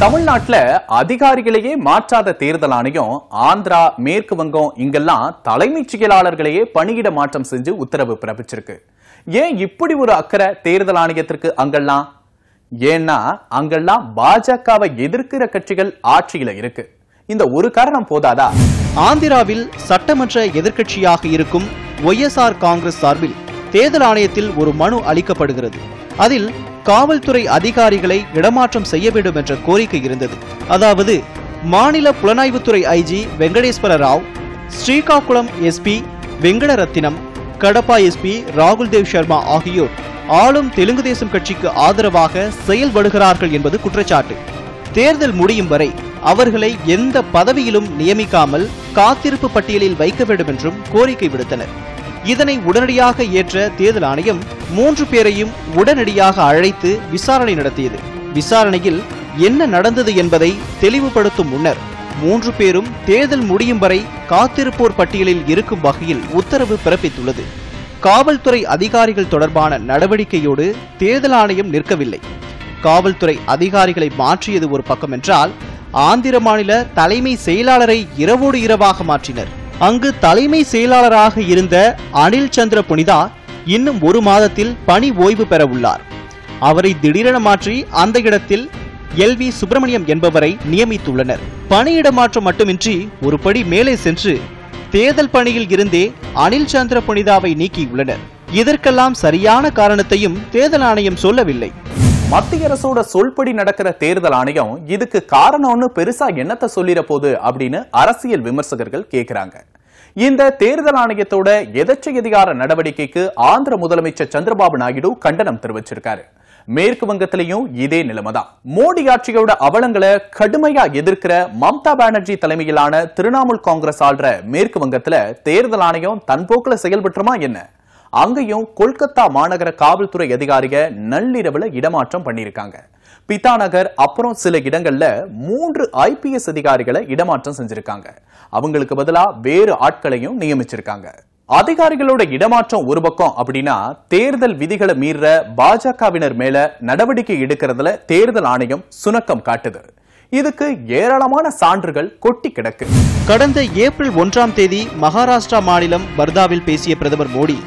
தமிழ்நாட்டுல அதிகாரிகளையே மாற்றாத தேர்தல் ஆணையம் ஆந்திரா மேற்கு வங்கம் இங்கெல்லாம் தலைமைச் செயலாளர்களையே பணியிட மாற்றம் செஞ்சு உத்தரவு பிறப்பிச்சிருக்கு. ஏன் இப்படி ஒரு அக்கறை தேர்தல் ஆணையத்திற்கு அங்கெல்லாம்? ஏன்னா அங்கெல்லாம் பாஜகவை எதிர்க்கிற கட்சிகள் ஆட்சியில இருக்கு. இந்த ஒரு காரணம் போதாதா? ஆந்திராவில் சட்டமன்ற எதிர்க்கட்சியாக இருக்கும் ஒய்எஸ்ஆர் காங்கிரஸ் சார்பில் தேர்தல் ஆணையத்தில் ஒரு மனு அளிக்கப்படுகிறது. அதில் காவல்துறை அதிகாரிகளை இடமாற்றம் செய்ய வேண்டும் என்ற கோரிக்கை இருந்தது. அதாவது மாநில புலனாய்வுத்துறை IG Venkateswara Rao Srikakulam SP Venkataratnam Kadapa SP ராகுல் தேவ் சர்மா ஆகியோர் ஆளும் தெலுங்கு தேசம் கட்சிக்கு ஆதரவாக செயல்படுகிறார்கள் என்பது குற்றச்சாட்டு. தேர்தல் முடியும் வரை அவர்களை எந்த பதவியிலும் நியமிக்காமல் காத்திருப்பு பட்டியலில் வைக்க வேண்டும் என்றும் கோரிக்கை விடுத்தனர். இதனை உடனடியாக ஏற்ற தேர்தல் ஆணையம் மூன்று பேரையும் உடனடியாக அழைத்து விசாரணை நடத்தியது. விசாரணையில் என்ன நடந்தது என்பதை தெளிவுபடுத்தும் முன்னர் மூன்று பேரும் தேர்தல் முடியும் வரை காத்திருப்போர் பட்டியலில் இருக்கும் வகையில் உத்தரவு பிறப்பித்துள்ளது. காவல்துறை அதிகாரிகள் தொடர்பான நடவடிக்கையோடு தேர்தல் ஆணையம் நிற்கவில்லை. காவல்துறை அதிகாரிகளை மாற்றியது ஒரு பக்கம் என்றால் ஆந்திர மாநில தலைமை செயலாளரை இரவோடு இரவாக மாற்றினர். அங்கு தலைமை செயலாளராக இருந்த அனில் சந்திர புனிதா இன்னும் ஒரு மாதத்தில் பணி ஓய்வு பெற உள்ளார் அவரை திடீரென மாற்றி அந்த இடத்தில் எல் வி சுப்பிரமணியம் என்பவரை நியமித்துள்ளனர். பணியிட மாற்றம் மட்டுமின்றி ஒருபடி மேலே சென்று தேர்தல் பணியில் இருந்தே அனில் சந்திர புனிதாவை நீக்கியுள்ளனர். இதற்கெல்லாம் சரியான காரணத்தையும் தேர்தல் ஆணையம் சொல்லவில்லை. மத்திய அரசோட சொல்படி நடக்கிற தேர்தல் ஆணையம் இதுக்கு காரணம்னு பெருசா என்னத்த சொல்லிட போகுது அப்படின்னு அரசியல் விமர்சகர்கள் கேட்கிறாங்க இந்த தேர்தல் ஆணையத்தோட எதச்சதிகார நடவடிக்கைக்கு ஆந்திர முதலமைச்சர் சந்திரபாபு நாயுடு கண்டனம் தெரிவிச்சிருக்காரு. மேற்கு வங்கத்திலையும் இதே நிலைமைதான். மோடி ஆட்சியோட அவலங்களை கடுமையா எதிர்க்கிற மம்தா பானர்ஜி தலைமையிலான திரிணாமுல் காங்கிரஸ் ஆள்ற மேற்கு வங்கத்துல தேர்தல் ஆணையம் தன் போக்குல செயல்பட்டுருமா என்ன? அங்கேயும் கொல்கத்தா மாநகர காவல்துறை அதிகாரிக நள்ளிரவுல இடமாற்றம் பண்ணியிருக்காங்க. பித்தாநகர் அப்புறம் சில இடங்கள்ல மூன்று ஐபிஎஸ் அதிகாரிகளை இடமாற்றம் செஞ்சிருக்காங்க. அவங்களுக்கு பதிலா வேறு ஆட்களையும் நியமிச்சிருக்காங்க. அதிகாரிகளோட இடமாற்றம் ஒரு பக்கம் அப்படின்னா தேர்தல் விதிகளை மீற பாஜகவினர் மேல நடவடிக்கை எடுக்கிறதுல தேர்தல் ஆணையம் சுணக்கம் காட்டுது. இதுக்கு ஏராளமான சான்றுகள் கொட்டி கிடக்கு. கடந்த ஏப்ரல் ஒன்றாம் தேதி மகாராஷ்டிரா மாநிலம் வர்தாவில் பேசிய பிரதமர் மோடி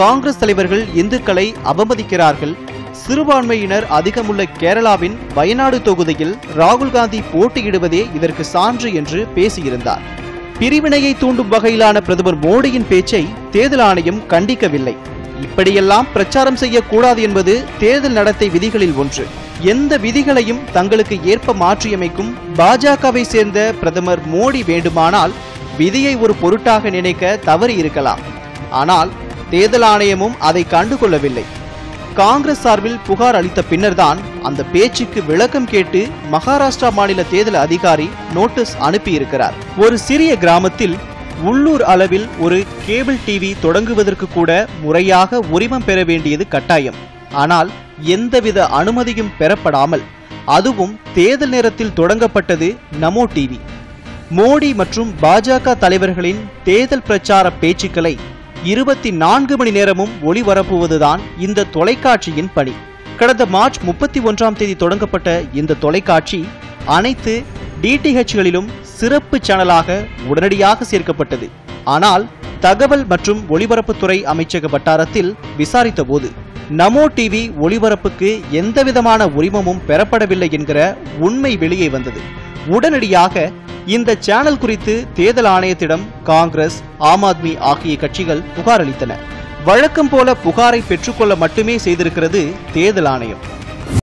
காங்கிரஸ் தலைவர்கள் இந்துக்களை அவமதிக்கிறார்கள். சிறுபான்மையினர் அதிகமுள்ள கேரளாவின் வயநாடு தொகுதியில் ராகுல் காந்தி போட்டியிடுவதே இதற்கு சான்று என்று பேசியிருந்தார். பிரிவினையை தூண்டும் வகையிலான பிரதமர் மோடியின் பேச்சை தேர்தல் ஆணையம் கண்டிக்கவில்லை. இப்படியெல்லாம் பிரச்சாரம் செய்யக்கூடாது என்பது தேர்தல் நடத்தை விதிகளில் ஒன்று. எந்த விதிகளையும் தங்களுக்கு ஏற்ப மாற்றியமைக்கும் பாஜகவை சேர்ந்த பிரதமர் மோடி வேண்டுமானால் விதியை ஒரு பொருட்டாக நினைக்க தவறி இருக்கலாம் ஆனால் தேர்தல் ஆணையமும் அதை கண்டுகொள்ளவில்லை. காங்கிரஸ் சார்பில் புகார் அளித்த பின்னர்தான் அந்த பேச்சுக்கு விளக்கம் கேட்டு மகாராஷ்டிரா மாநில தேர்தல் அதிகாரி நோட்டீஸ் அனுப்பியிருக்கிறார். ஒரு சிறிய கிராமத்தில் உள்ளூர் அளவில் ஒரு கேபிள் டிவி தொடங்குவதற்கு கூட முறையாக உரிமம் பெற வேண்டியது கட்டாயம். ஆனால் எந்தவித அனுமதியும் பெறப்படாமல் அதுவும் தேர்தல் நேரத்தில் தொடங்கப்பட்டது நமோ டிவி மோடி மற்றும் பாஜக தலைவர்களின் தேர்தல் பிரச்சார பேச்சுக்களை இருபத்தி நான்கு மணி நேரமும் ஒளிபரப்புவதுதான் இந்த தொலைக்காட்சியின் பணி. கடந்த மார்ச் முப்பத்தி ஒன்றாம் தேதி தொடங்கப்பட்ட இந்த தொலைக்காட்சி அனைத்து டிடிஹெச்களிலும் சிறப்பு சேனலாக உடனடியாக சேர்க்கப்பட்டது. ஆனால் தகவல் மற்றும் ஒலிபரப்புத்துறை அமைச்சக வட்டாரத்தில் விசாரித்தபோது நமோ டிவி ஒளிபரப்புக்கு எந்தவிதமான உரிமமும் பெறப்படவில்லை என்கிற உண்மை வெளியே வந்தது. உடனடியாக இந்த சேனல் குறித்து தேர்தல் ஆணையத்திடம் காங்கிரஸ் ஆம் ஆத்மி ஆகிய கட்சிகள் புகார் அளித்தன. வழக்கம் போல புகாரை பெற்றுக்கொள்ள மட்டுமே செய்திருக்கிறது தேர்தல் ஆணையம்.